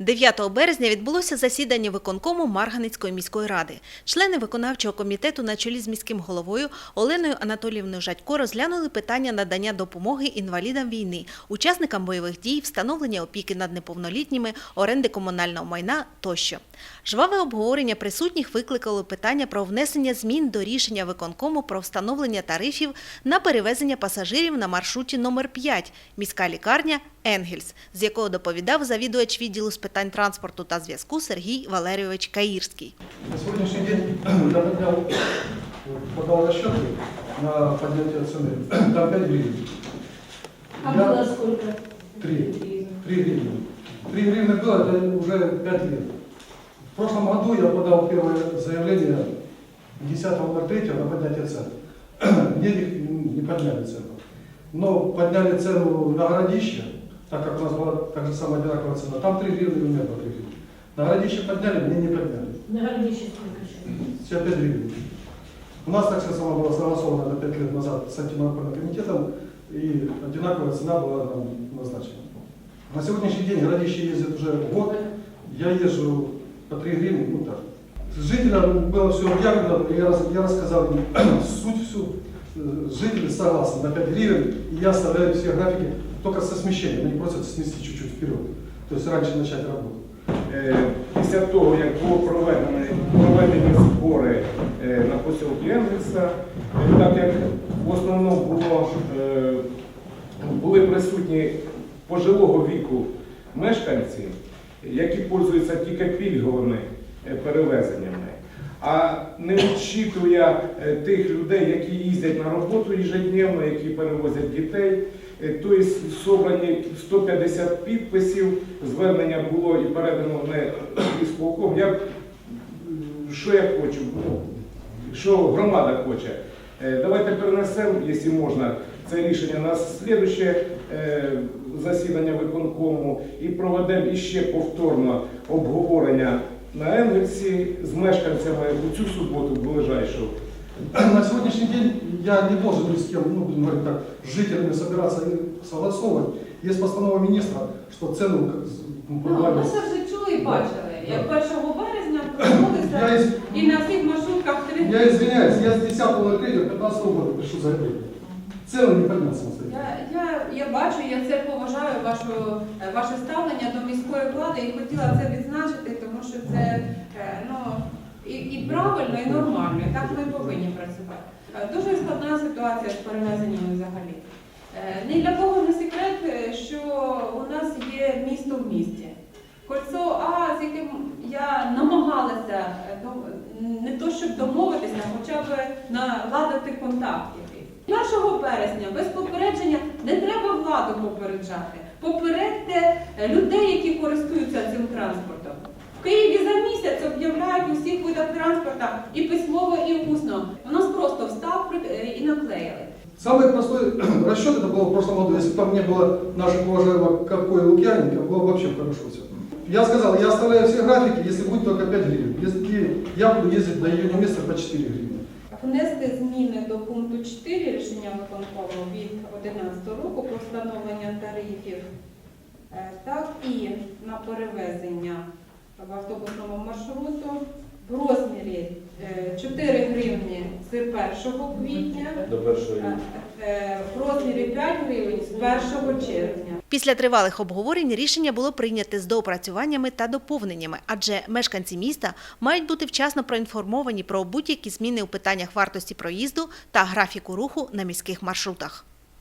9 березня відбулося засідання виконкому Марганицької міської ради. Члени виконавчого комітету на чолі з міським головою Оленою Анатоліївною Жадько розглянули питання надання допомоги інвалідам війни, учасникам бойових дій, встановлення опіки над неповнолітніми, оренди комунального майна тощо. Жваве обговорення присутніх викликало питання про внесення змін до рішення виконкому про встановлення тарифів на перевезення пасажирів на маршруті номер 5 міська лікарня Енгельс, з якого доповідав завідувач відділу з питань транспорту та зв'язку Сергій Валерійович Каїрський. На сегодняшний день я поднял, подал расчеты на поднятие цены. Там 5 гривен. А Я- было сколько? 3. 3 гривны. 3 гривны было, это уже 5 лет. В прошлом году я подал первое заявление 10.03 на поднятие цен. Мне их не подняли цену. Но подняли цену на городище, так как у нас была так же самая одинаковая цена. Там 3 гривны, у меня по 3 гривны. На городище подняли, мне не подняли. На городище сколько еще? Все 5 гривен. У нас так сама была согласована это 5 лет назад с антимонопольным комитетом, и одинаковая цена была нам назначена. На сегодняшний день городище ездит уже год, я езжу по 3 гривны, ну так. Жителям было все объявлено, я, я рассказал им суть всю. Э, Жители согласны на 5 гривен, и я оставляю все графики только со смещением, они просят снести чуть-чуть вперед, то есть раньше начать работу. Е, Після того, як було проведені, проведені збори е, на посілку Енгельса, е, так як в основному було, були присутні пожилого віку мешканці, які пользуються тільки пільговими е, перевезеннями, а не вчитує е, тих людей, які їздять на роботу ежедневно, які перевозять дітей. Е, Тобто зібрані 150 підписів, звернення було і передано не ісполком. Я, що я хочу, ну, що громада хоче. Е, Давайте перенесемо, якщо можна, це рішення на слідуще засідання виконкому і проведемо іще повторно обговорення на Енгельсі з мешканцями у цю суботу ближайшу. На сегодняшний день я не должен ни с кем, ну, будем говорить так, с жителями собираться и согласовывать. Есть постанова министра, что цену ну, Ну, ми це вже чули і бачили. Як 1 березня Я, проводиться из- і на всіх маршрутках три. я извиняюсь, я с 10 на 3 15 года пишу заявление. Цену не самостоятельно. Я, я, я бачу, я це поважаю вашу, е, ваше ставлення до міської влади і хотіла це відзначити, тому що це е, ну, і, і правильно, і нормально. І так ми повинні працювати. Е, Дуже складна ситуація з перевезеннями взагалі. Ні для кого не секрет, що у нас є місто в місті. Кольцо А, з яким я намагалася е, не то щоб домовитися, хоча б наладити контакт якийсь. 1 березня без попередження не треба владу попереджати. Попередьте е, людей, які користуються цим транспортом. В Києві за місяць об'являють у всіх видах транспорту і письмово, і усно. У нас просто встав при- е, і наклеїли. Самый простой расчет это было в прошлом году, если бы там не было наших уважаемых Капко и Лукьяненко, было бы вообще хорошо все. Я сказал, я оставляю все графики, если будет только 5 гривен. Если я буду ездить до июня месяца по 4 гривны. Внести зміни до пункту 4 рішення виконкому від 11 року про встановлення тарифів, е, так і на перевезення в автобусному маршруту в розмірі е, 4 гривні з 1 квітня, До першої. е, е, в розмірі 5 гривень з 1 червня. Після тривалих обговорень рішення було прийняте з доопрацюваннями та доповненнями, адже мешканці міста мають бути вчасно проінформовані про будь-які зміни у питаннях вартості проїзду та графіку руху на міських маршрутах.